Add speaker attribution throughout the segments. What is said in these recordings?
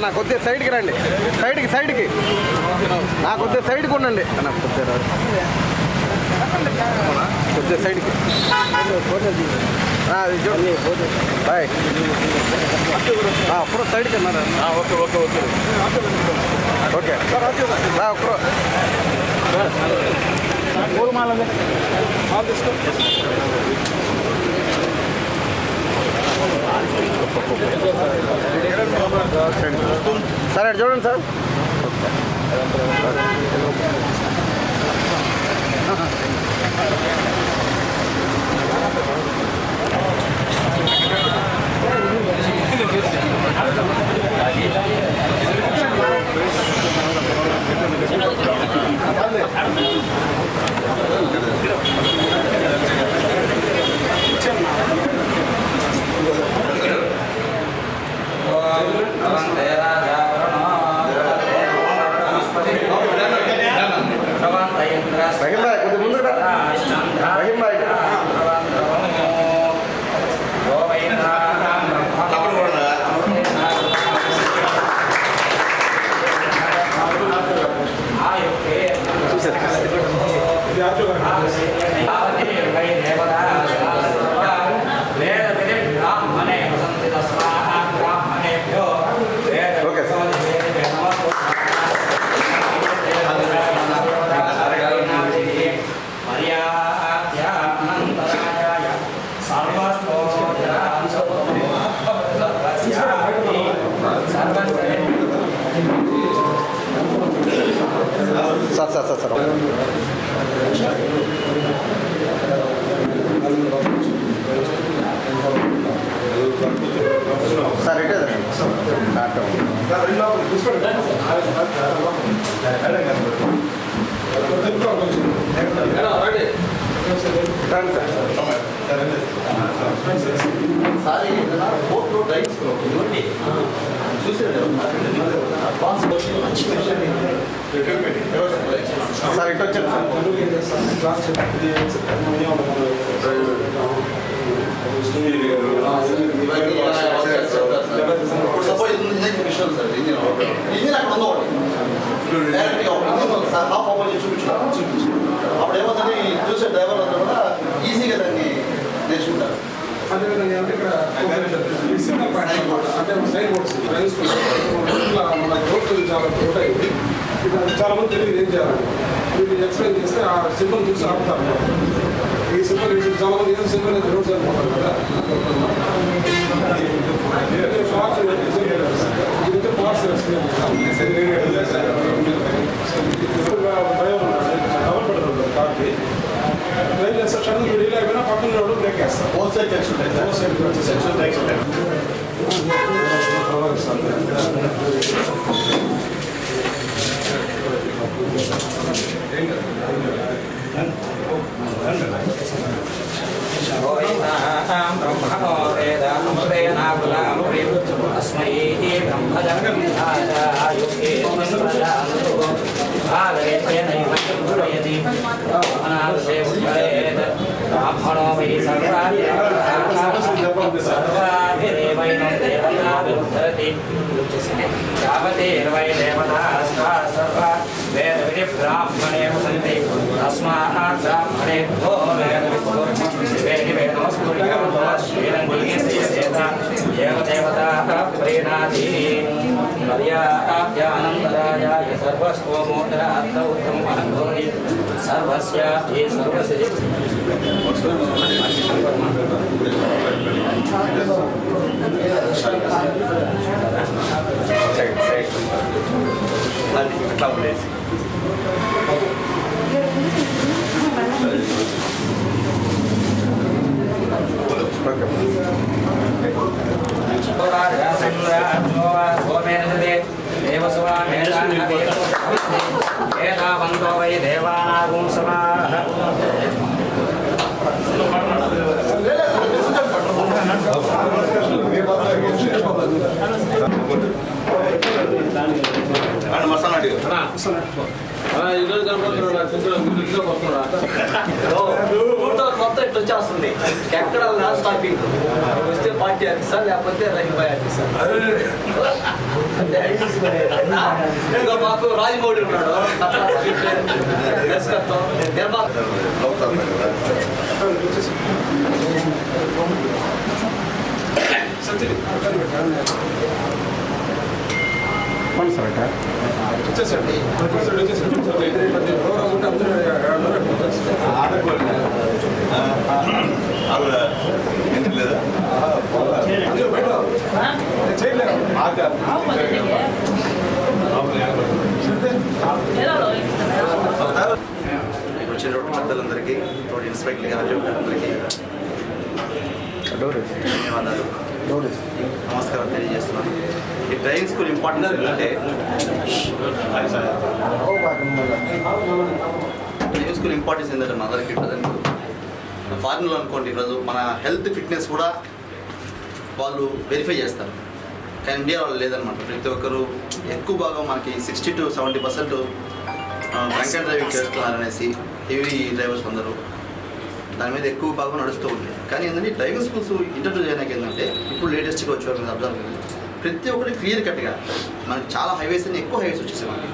Speaker 1: అన్న కొద్దిగా సైడ్కి రండి. సైడ్కి సైడ్కి. నాకు కొద్దిగా సైడ్కి ఉండండి. అన్న కొద్దిగా. కొద్దిగా సైడ్కి. చూడండి బాయ్. ఒక్కరో సైడ్కి అన్నారు ఓకే ఓకే ఓకే. ఓకే. ఒక్కరో. చూడండి సరే చూడండి సార్. కొద్దిగా ముందు రహీం భాయ్ okay sir sir sir sir sir sir ఇటే రండి సార్ సార్ ఇటు వచ్చాను సార్.
Speaker 2: సపోజ్ విషయం సార్ ఇంజనీర్ ఇంజనీర్ అక్కడ ఒకటి డైరెక్ట్గా ఒక హాఫ్ ఓపెన్ అప్పుడు ఏమవుతుంది చూసే డ్రైవర్ అందరూ కూడా ఈజీగా దాన్ని నేర్చుకుంటారు
Speaker 3: అదేవిధంగా అంటే ఇక్కడ అంటే సైన్ బోర్డ్స్ రైల్స్ ఇట్లా మన రోడ్లు చాలా ఉంటాయి ఇక్కడ చాలా మంది తెలియదు ఏం చేయాలి వీళ్ళు ఎక్స్ప్లెయిన్ చేస్తే ఆ సింబల్ చూసి ఆపుతారు ఈ సింబల్ ఇది చాలా మంది ఇది సింబల్ అది రూట్స్ అనుకుంటారు కదా ఇది పార్ట్స్ డ్రైవ్ చేస్తా షటిల్ డీల్ అయిపోయినా పక్కన రోడ్డు బ్రేక్ వేస్తాను
Speaker 2: హోల్ సైడ్ టెక్స్ ఉంటాయి హోల్ సైడ్ సెక్షన్ టెక్స్ ఉంటాయి
Speaker 1: ఏంటి? యావతే
Speaker 2: ఇరవై దేవతా సర్వ
Speaker 4: వేద విధి బ్రాహ్మణే సంతి
Speaker 2: తస్మాత్ మర్యాప్యానందరాయ సర్వస్తోమోదరార్థ
Speaker 3: ఉత్తమ అనుభవని సర్వస్య ఏ సర్వసి వస్తున్నాడు?
Speaker 5: మొత్తం ఇట్లా వచ్చేస్తుంది. ఎక్కడ నాన్ స్టాపింగ్ వస్తే పార్టీ ఆఫీసా లేకపోతే రైల్వే బాయ్ అంటే ఇంకా మాకు రాజమౌళి ఉన్నాడు. దర్శకత్వం నిర్మాత
Speaker 3: సత్యది
Speaker 1: పండి సార్ అక్క
Speaker 3: వచ్చేసండి వచ్చేసండి ప్రోగ్రామ్ ఉంటే అందరూ
Speaker 2: ఆవిడ ఎందుకు లేదా
Speaker 3: అందరూ బయట చేయలేరు
Speaker 2: వచ్చినటువంటి పెద్దలందరికీ తోటి ఇన్స్పెక్టర్ గారు అందరికీ ధన్యవాదాలు. నమస్కారం తెలియజేస్తున్నాను. ఈ డ్రైవింగ్ స్కూల్ ఇంపార్టెన్స్ ఏంటంటే డ్రైవింగ్ స్కూల్ ఇంపార్టెన్స్ ఏంటంటే మన అందరికీ ప్రజెంట్. అనుకోండి ఈరోజు మన హెల్త్ ఫిట్నెస్ కూడా వాళ్ళు వెరిఫై చేస్తారు. కానీ ఇండియా వాళ్ళు లేదనమాట ప్రతి ఒక్కరు ఎక్కువ భాగం మనకి sixty to seventy percent drunk and driving చేస్తున్నారు అనేసి హెవీ డ్రైవర్స్ అందరూ. దాని మీద ఎక్కువ భాగం నడుస్తూ ఉంది. కానీ ఏంటంటే డ్రైవింగ్ స్కూల్స్ ఇంటర్వ్యూ చేయడానికి ఏంటంటే ఇప్పుడు లేటెస్ట్గా వచ్చే మీరు అబ్జర్వ్ ప్రతి ఒక్కటి క్లియర్ కట్గా మనకి చాలా హైవేస్ అని ఎక్కువ హైవేస్ వచ్చేసాయి మనకి.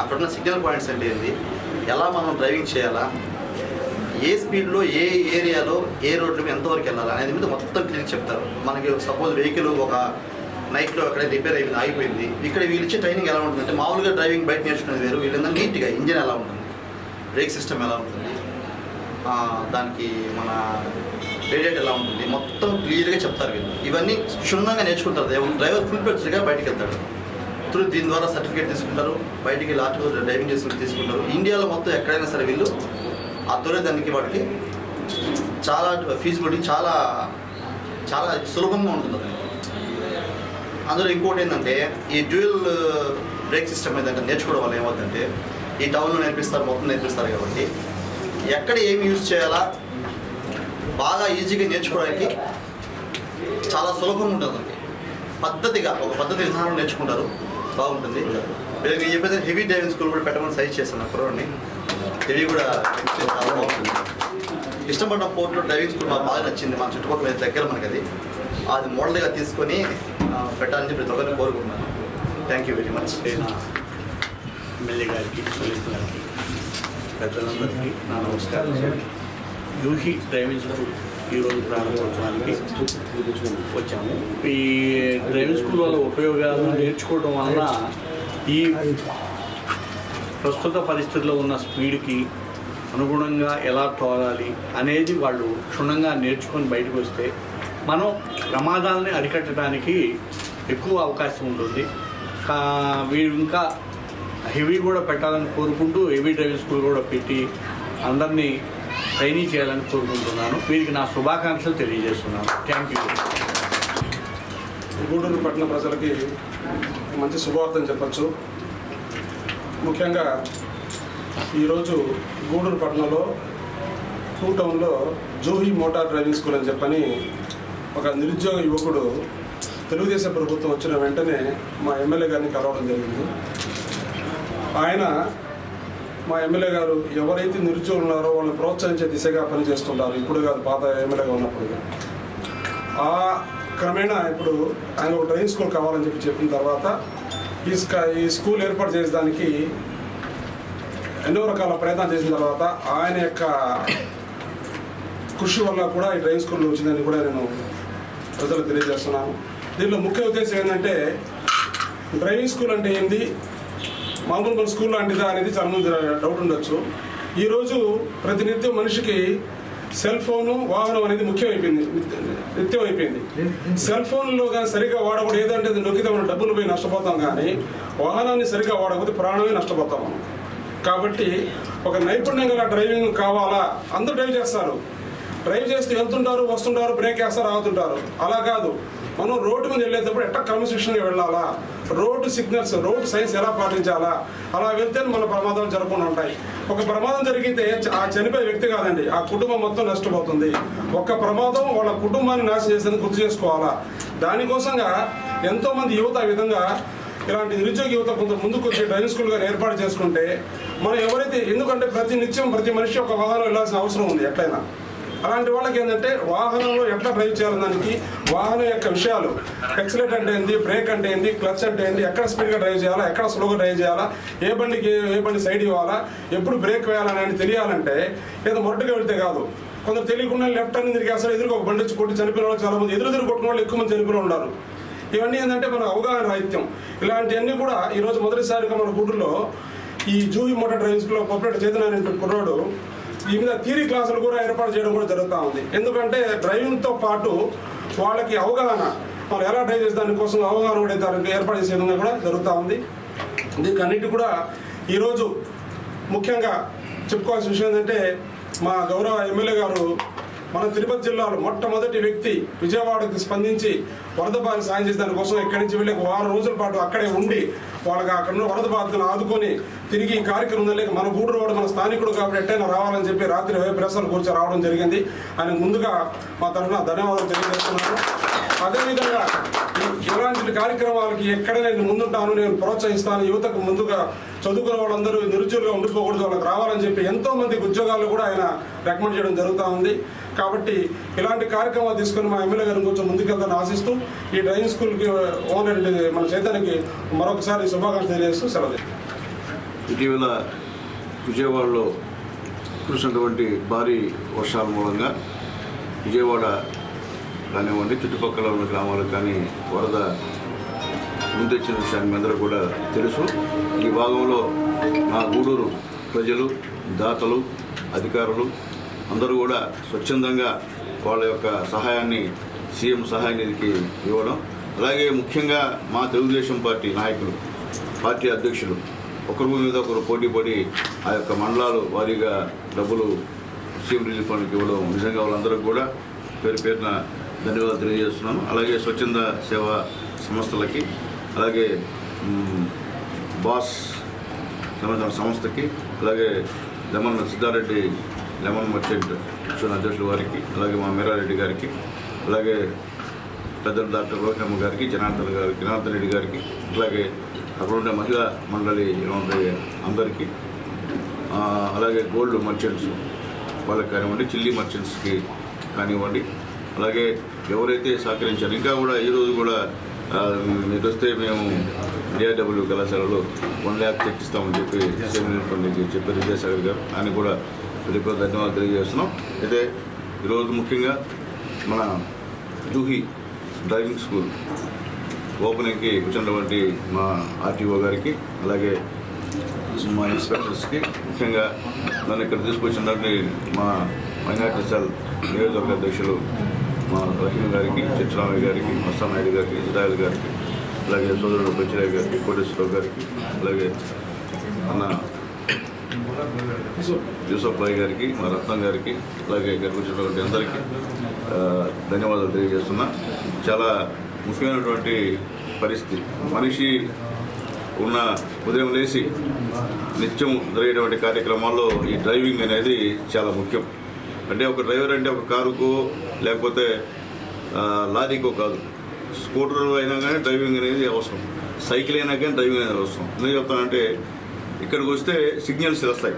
Speaker 2: అక్కడ ఉన్న సిగ్నల్ పాయింట్స్ అంటే ఏంటి? ఎలా మనం డ్రైవింగ్ చేయాలా? ఏ స్పీడ్లో ఏ ఏరియాలో ఏ రోడ్ల మీద ఎంతవరకు వెళ్ళాలి అనేది మీద మొత్తం క్లియర్ చెప్తారు. మనకి సపోజ్ వెహికల్ ఒక నైట్లో అక్కడ రిపేర్ అయిపోయింది ఆగిపోయింది. ఇక్కడ వీళ్ళు ఇచ్చే ట్రైనింగ్ ఎలా ఉంటుందంటే మామూలుగా డ్రైవింగ్ బయట నేర్చుకునేది వేరు. వీళ్ళందరూ నీట్గా ఇంజిన్ ఎలా ఉంటుంది? బ్రేక్ సిస్టమ్ ఎలా ఉంటుంది? దానికి మన రేడియేట్ ఎలా ఉంటుంది? మొత్తం క్లియర్గా చెప్తారు వీళ్ళు. ఇవన్నీ క్షుణ్ణంగా నేర్చుకుంటారు. డ్రైవర్ ఫుల్ ఫ్లెడ్జ్గా బయటికి వెళ్తాడు త్రూ దీని ద్వారా సర్టిఫికేట్ తీసుకుంటారు. బయటికి వెళ్ళి డ్రైవింగ్ చేసుకుని తీసుకుంటారు. ఇండియాలో మొత్తం ఎక్కడైనా సరే వీళ్ళు ఆ తొలి దానికి వాటికి చాలా ఫీజిబిలిటీ చాలా చాలా సులభంగా ఉంటుంది అతనికి అందులో ఇంకోటి ఏంటంటే ఈ డ్యూయల్ బ్రేక్ సిస్టమ్ ఏంటంటే నేర్చుకోవడం వల్ల ఏమవుతుందంటే ఈ టౌన్లో నేర్పిస్తారు మొత్తం నేర్పిస్తారు కాబట్టి ఎక్కడ ఏమి యూజ్ చేయాలా? బాగా ఈజీగా నేర్చుకోవడానికి చాలా సులభంగా ఉంటుంది పద్ధతిగా ఒక పద్ధతి విధానం నేర్చుకుంటారు. బాగుంటుంది. నేను చెప్పేది హెవీ డ్రైవింగ్ స్కూల్ కూడా పెట్టమని సజెస్ట్ చేశాను నా కుర్రోడిని. హెవీ కూడా చాలా బాగుంటుంది. ఇష్టపడిన పోర్ట్లో డ్రైవింగ్ స్కూల్ మాకు బాగా నచ్చింది. మా చుట్టుపక్కల దగ్గర మనకి అది అది మోడల్గా తీసుకొని పెట్టాలని చెప్పి ప్రతి ఒక్కరిని కోరుకుంటున్నాను. Thank you very much
Speaker 6: MLA గారికి గారికి. పెద్దలందరికీ నా నమస్కారం. యూహి డ్రైవింగ్ స్కూల్ ఈరోజు ప్రారంభోత్సవానికి వచ్చాము. ఈ డ్రైవింగ్ స్కూల్ వల్ల ఉపయోగాలు నేర్చుకోవడం వలన ఈ ప్రస్తుత పరిస్థితుల్లో ఉన్న స్పీడ్కి అనుగుణంగా ఎలా తోలాలి అనేది వాళ్ళు క్షుణ్ణంగా నేర్చుకొని బయటకు వస్తే మనం ప్రమాదాలని అరికట్టడానికి ఎక్కువ అవకాశం ఉంటుంది. కా- వీరు ఇంకా హెవీ కూడా పెట్టాలని కోరుకుంటూ హెవీ డ్రైవింగ్ స్కూల్ కూడా పెట్టి అందరినీ ట్రైనింగ్ చేయాలని కోరుకుంటున్నాను. వీరికి నా శుభాకాంక్షలు తెలియజేస్తున్నాను. థ్యాంక్ యూ
Speaker 3: గూడూరు పట్టణ ప్రజలకి మంచి శుభవార్తని చెప్పచ్చు. ముఖ్యంగా ఈరోజు గూడూరు పట్టణంలో టూ టౌన్లో జూహీ మోటార్ డ్రైవింగ్ స్కూల్ అని చెప్పని ఒక నిరుద్యోగ యువకుడు తెలుగుదేశం ప్రభుత్వం వచ్చిన వెంటనే మా ఎమ్మెల్యే గారిని కలవడం జరిగింది. ఆయన మా ఎమ్మెల్యే గారు ఎవరైతే నిరుద్యోగులు ఉన్నారో వాళ్ళని ప్రోత్సహించే దిశగా పనిచేస్తుంటారు. ఇప్పుడు కాదు పాత ఎమ్మెల్యేగా ఉన్నప్పుడు. ఆ క్రమేణా ఇప్పుడు ఆయన ఒక డ్రైవింగ్ స్కూల్ కావాలని చెప్పి చెప్పిన తర్వాత ఈ ఈ స్కూల్ ఏర్పాటు చేసేదానికి ఎన్నో రకాల ప్రయత్నాలు చేసిన తర్వాత ఆయన యొక్క కృషి వల్ల కూడా ఈ డ్రైవింగ్ స్కూల్ వచ్చిందని కూడా నేను ప్రజలకు తెలియజేస్తున్నాను. దీనిలో ముఖ్య ఉద్దేశం ఏంటంటే డ్రైవింగ్ స్కూల్ అంటే ఏంది? మామూలు మన స్కూల్ లాంటిదా అనేది చాలామంది డౌట్ ఉండొచ్చు. ఈరోజు ప్రతినిత్యం మనిషికి సెల్ ఫోను వాహనం అనేది ముఖ్యమైపోయింది. నిత్యం అయిపోయింది సెల్ ఫోన్లో కానీ సరిగ్గా వాడకూడదు. ఏదంటే అది నొక్కితే మనం డబ్బులు పోయి నష్టపోతాం కానీ వాహనాన్ని సరిగ్గా వాడకపోతే ప్రాణమే నష్టపోతాం. మనం కాబట్టి ఒక నైపుణ్యం గల డ్రైవింగ్ కావాలా? అందరూ డ్రైవ్ చేస్తారు. డ్రైవ్ చేస్తూ వెళ్తుంటారు వస్తుంటారు బ్రేక్ వేస్తారు ఆగుతుంటారు. అలా కాదు. మనం రోడ్డు మీద వెళ్ళేటప్పుడు ఎట్లా క్రమశిక్షణగా వెళ్ళాలా? రోడ్డు సిగ్నల్స్ రోడ్డు సైన్స్ ఎలా పాటించాలా? అలా వెళ్తే మన ప్రమాదాలు జరగకుండా ఉంటాయి. ఒక ప్రమాదం జరిగితే ఆ చనిపోయే వ్యక్తి కాదండి ఆ కుటుంబం మొత్తం నష్టపోతుంది. ఒక్క ప్రమాదం వాళ్ళ కుటుంబాన్ని నాశనం చేసేందుకు గుర్తు చేసుకోవాలా? దానికోసంగా ఎంతోమంది యువత ఆ విధంగా ఇలాంటి నిరుద్యోగ యువత కొంత ముందుకు వచ్చి డ్రైవింగ్ స్కూల్ గారు ఏర్పాటు చేసుకుంటే మనం ఎవరైతే ఎందుకంటే ప్రతి నిత్యం ప్రతి మనిషి ఒక వాహనం వెళ్ళాల్సిన అవసరం ఉంది ఎట్లయినా. అలాంటి వాళ్ళకి ఏంటంటే వాహనంలో ఎట్లా డ్రైవ్ చేయాలి దానికి వాహనం యొక్క విషయాలు. ఎక్సలేట్ అంటే ఏంది బ్రేక్ అంటే ఏంది క్లచ్ అంటే ఏంది ఎక్కడ స్పీడ్గా డ్రైవ్ చేయాలా? ఎక్కడ స్లోగా డ్రైవ్ చేయాలా? ఏ బండికి ఏ- బండి సైడ్ ఇవ్వాలా? ఎప్పుడు బ్రేక్ వేయాలని తెలియాలంటే ఏదో మొరటుగా వెళ్తే కాదు. కొందరు తెలియకుండా లెఫ్ట్ అని తిరిగి అసలు ఎదురుగా ఒక బండి వచ్చి కొట్టి చనిపోయిన వాళ్ళు చాలా మంది. ఎదురు ఎదురు కొట్టిన వాళ్ళు ఎక్కువ మంది చనిపోయిన ఉన్నారు. ఇవన్నీ ఏంటంటే మన అవగాహన రాహిత్యం. ఇలాంటివన్నీ కూడా ఈరోజు మొదటిసారిగా మన గుడ్డులో ఈ జూవి మోటార్ డ్రైవింగ్ స్కూల్లో పొప్పరెడ్డి చైతన్య కుర్రాడు వివిధ థియరీ క్లాసులు కూడా ఏర్పాటు చేయడం కూడా జరుగుతూ ఉంది. ఎందుకంటే డ్రైవింగ్తో పాటు వాళ్ళకి అవగాహన వాళ్ళు ఎలా డ్రైవ్ చేసే దానికోసం అవగాహన కూడా దానికి ఏర్పాటు చేసే విధంగా కూడా జరుగుతూ ఉంది. దీనికి అన్నిటి కూడా ఈరోజు ముఖ్యంగా చెప్పుకోవాల్సిన విషయం ఏంటంటే మా గౌరవ ఎమ్మెల్యే గారు మన తిరుపతి జిల్లాలో మొట్టమొదటి వ్యక్తి విజయవాడకు స్పందించి వరద బాధ సాయం చేసి దానికోసం ఎక్కడి నుంచి వెళ్ళి ఒక వారం రోజుల పాటు అక్కడే ఉండి వాళ్ళకి అక్కడ వరద బాధితులను ఆదుకొని తిరిగి ఈ కార్యక్రమం లేక మన గూడు వాడు మన స్థానికుడు కాబట్టి ఎట్టైనా రావాలని చెప్పి రాత్రి ప్రశ్నలు కూర్చొని రావడం జరిగింది. ఆయన ముందుగా మా తరఫున ధన్యవాదాలు తెలియజేస్తున్నాను. అదేవిధంగా ఇలాంటి కార్యక్రమాలకి ఎక్కడ నేను ముందుంటాను నేను ప్రోత్సహిస్తాను. యువతకు ముందుగా చదువుకున్న వాళ్ళందరూ నిరుద్యోగులుగా ఉండిపోకూడదు వాళ్ళకి రావాలని చెప్పి ఎంతోమంది ఉద్యోగాలు కూడా ఆయన రికమెండ్ చేయడం జరుగుతూ ఉంది. కాబట్టి ఇలాంటి కార్యక్రమాలు తీసుకొని మా ఎమ్మెల్యే గారిని కొంచెం ముందుకెళ్తాను ఆశిస్తూ ఈ డ్రైవింగ్ స్కూల్కి ఓనర్ మన చైతన్యకి మరొకసారి శుభాకాంక్షలు తెలియజేస్తూ సెలవు
Speaker 7: ఇటీవల విజయవాడలో కురిసినటువంటి భారీ వర్షాల మూలంగా విజయవాడ కానివ్వండి చుట్టుపక్కల ఉన్న గ్రామాలకు కానీ వరద ముందెచ్చిన విషయాన్ని మీ అందరూ కూడా తెలుసు. ఈ భాగంలో మా గూడూరు ప్రజలు దాతలు అధికారులు అందరూ కూడా స్వచ్ఛందంగా వాళ్ళ యొక్క సహాయాన్ని సీఎం సహాయ నిధికి ఇవ్వడం. అలాగే ముఖ్యంగా మా తెలుగుదేశం పార్టీ నాయకులు పార్టీ అధ్యక్షులు ఒకరి మీద ఒకరు పోటీ పడి ఆ యొక్క మండలాలు వారీగా డబ్బులు సీఎం రిలీఫ్ ఫండ్కి ఇవ్వడం నిజంగా వాళ్ళందరూ కూడా పేరు పేరున ధన్యవాదాలు తెలియజేస్తున్నాము అలాగే స్వచ్ఛంద సేవా సంస్థలకి అలాగే బాస్ సంబంధించిన సంస్థకి అలాగే lemon Siddareddy lemon merchant mission అధ్యక్షుల వారికి అలాగే మా మీరారెడ్డి గారికి అలాగే పెద్దలు డాక్టర్ రోహిణమ్మ గారికి జనార్దన్ గారికి జనార్దన్ రెడ్డి గారికి అలాగే అక్కడ ఉండే మహిళా మండలి అందరికీ అలాగే గోల్డ్ మర్చెంట్స్ వాళ్ళకి కానివ్వండి చిల్లీ మర్చెంట్స్కి కానివ్వండి అలాగే ఎవరైతే సహకరించారు ఇంకా కూడా ఈరోజు కూడా మీరు వస్తే మేము డిఆర్డబ్ల్యూ కళాశాలలో వన్ ల్యాక్ చెక్ ఇస్తామని చెప్పి సెమినార్కి చెప్పారు విద్యాసాగర్ గారు. ఆయన కూడా పెద్ద ధన్యవాదాలు తెలియజేస్తున్నాం. అయితే ఈరోజు ముఖ్యంగా మన జూహి డ్రైవింగ్ స్కూల్ ఓపెనింగ్కి వచ్చినటువంటి మా ఆర్టీఓ గారికి అలాగే మా ఇన్స్పెక్టర్స్కి ముఖ్యంగా నన్ను ఇక్కడ తీసుకొచ్చినటువంటి మా మైనార్టీ సెల్ నియోజకవర్గ అధ్యక్షులు మా రహీమ్ గారికి చిత్రామయ్య గారికి మస్తానాయుడు గారికి ఇజ్రాయల్ గారికి అలాగే సోదరుడు బచ్చిరాయ్ గారికి కోటేశ్వరరావు గారికి అలాగే అన్న యూసఫ్ భాయ్ గారికి మా రత్నం గారికి అలాగే ఇక్కడికి వచ్చినటువంటి అందరికీ ధన్యవాదాలు తెలియజేస్తున్నా. చాలా ముఖ్యమైనటువంటి పరిస్థితి. మనిషి ఉన్న ఉదయం లేచి నిత్యం జరిగేటువంటి కార్యక్రమాల్లో ఈ డ్రైవింగ్ అనేది చాలా ముఖ్యం. అంటే ఒక డ్రైవర్ అంటే ఒక కారుకో లేకపోతే లారీకో కాదు. స్కూటర్ అయినా కానీ డ్రైవింగ్ అనేది అవసరం. సైకిల్ అయినా కానీ డ్రైవింగ్ అనేది అవసరం. ఎందుకు చెప్తానంటే ఇక్కడికి వస్తే సిగ్నల్స్ వస్తాయి.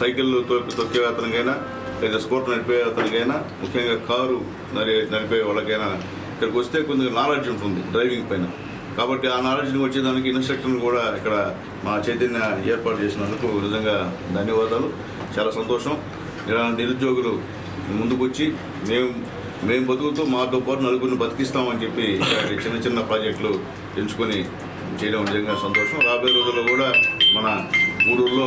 Speaker 7: సైకిల్ తొక్కే అతనికైనా లేదా స్కూటర్ నడిపే అతనికైనా ముఖ్యంగా కారు నడి నడిపే వాళ్ళకైనా ఇక్కడికి వస్తే కొంచెం నాలెడ్జ్ ఉంటుంది డ్రైవింగ్ పైన. కాబట్టి ఆ నాలెడ్జ్ని వచ్చేదానికి ఇన్స్ట్రక్టర్ని కూడా ఇక్కడ మా చైతన్య ఏర్పాటు చేసినందుకు నిజంగా ధన్యవాదాలు. చాలా సంతోషం. ఇలా నిరుద్యోగులు ముందుకొచ్చి మేము మేము బతుకుతూ మాతో పాటు నలుగురిని బతికిస్తామని చెప్పి చిన్న చిన్న ప్రాజెక్టులు ఎంచుకొని చేయడం నిజంగా సంతోషం. రాబోయే రోజుల్లో కూడా మన గూడూరులో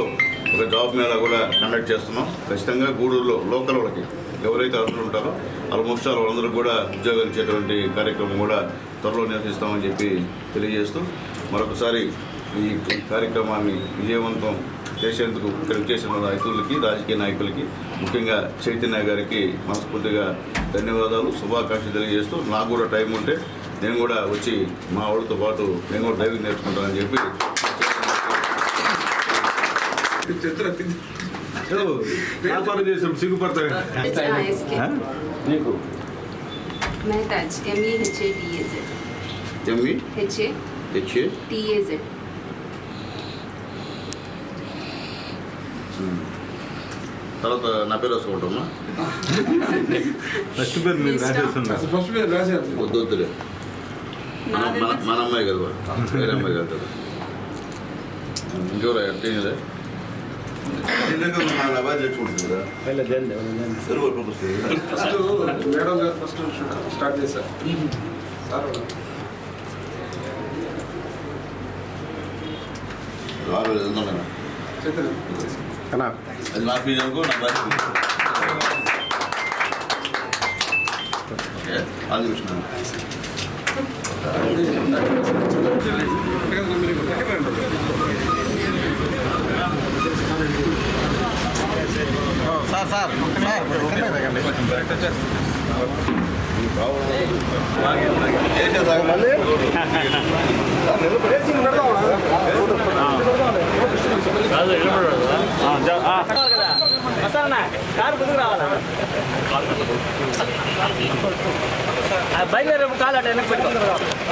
Speaker 7: ఒక జాబ్ మేళా కూడా కండక్ట్ చేస్తున్నాం. ఖచ్చితంగా గూడూరులో లోకల్ వాళ్ళకి ఎవరైతే అర్హులు ఉంటారో ఆల్మోస్ట్ ఆల్ వాళ్ళందరూ కూడా ఉద్యోగాలు ఇచ్చేటువంటి కార్యక్రమం కూడా త్వరలో నిర్వహిస్తామని చెప్పి తెలియజేస్తూ మరొకసారి ఈ కార్యక్రమాన్ని విజయవంతం చేసేందుకు ఇక్కడ చేసిన రైతులకి రాజకీయ నాయకులకి ముఖ్యంగా చైతన్య గారికి మనస్ఫూర్తిగా ధన్యవాదాలు. శుభాకాంక్షలు తెలియజేస్తూ నాకు కూడా టైం ఉంటే నేను కూడా వచ్చి మా వాళ్ళతో పాటు నేను కూడా డ్రైవింగ్ నేర్చుకుంటానని చెప్పి
Speaker 8: వ్యాపారం చేసాం.
Speaker 7: నీకు. ఎంఈ హెచ్ఏ
Speaker 8: టీఏజెడ్
Speaker 7: తర్వాత నా పేరు వస్తుంటమ్మా ఫస్ట్ పేరు మీరు రాసేస్తున్నారు
Speaker 3: అసలు ఫస్ట్ పేరు రాసేది
Speaker 7: వద్దు వద్దులే. మన మన- మన అమ్మాయి కదా వాడు. వేరే అమ్మాయి కాదు కదా ఇంకెవరు ఎట్టిందే
Speaker 3: ఫస్ట్ మేడం గారు ఫస్ట్ స్టార్ట్ చేశారు సార్
Speaker 7: ఆరు వేలు వెళ్తున్నాను
Speaker 3: చైతన్య
Speaker 1: అన్నా
Speaker 7: అది నా ఫీజు అనుకో నా భార్య ఫీజు అది చూసినాను
Speaker 1: సార్ సార్ సార్ కిందకి దిగండి. మళ్ళీ
Speaker 5: వస్తారన్నా కారు ముందుకు రావాలా பைனரி கால் ஆட்டம் எனக்கு போயிட்டு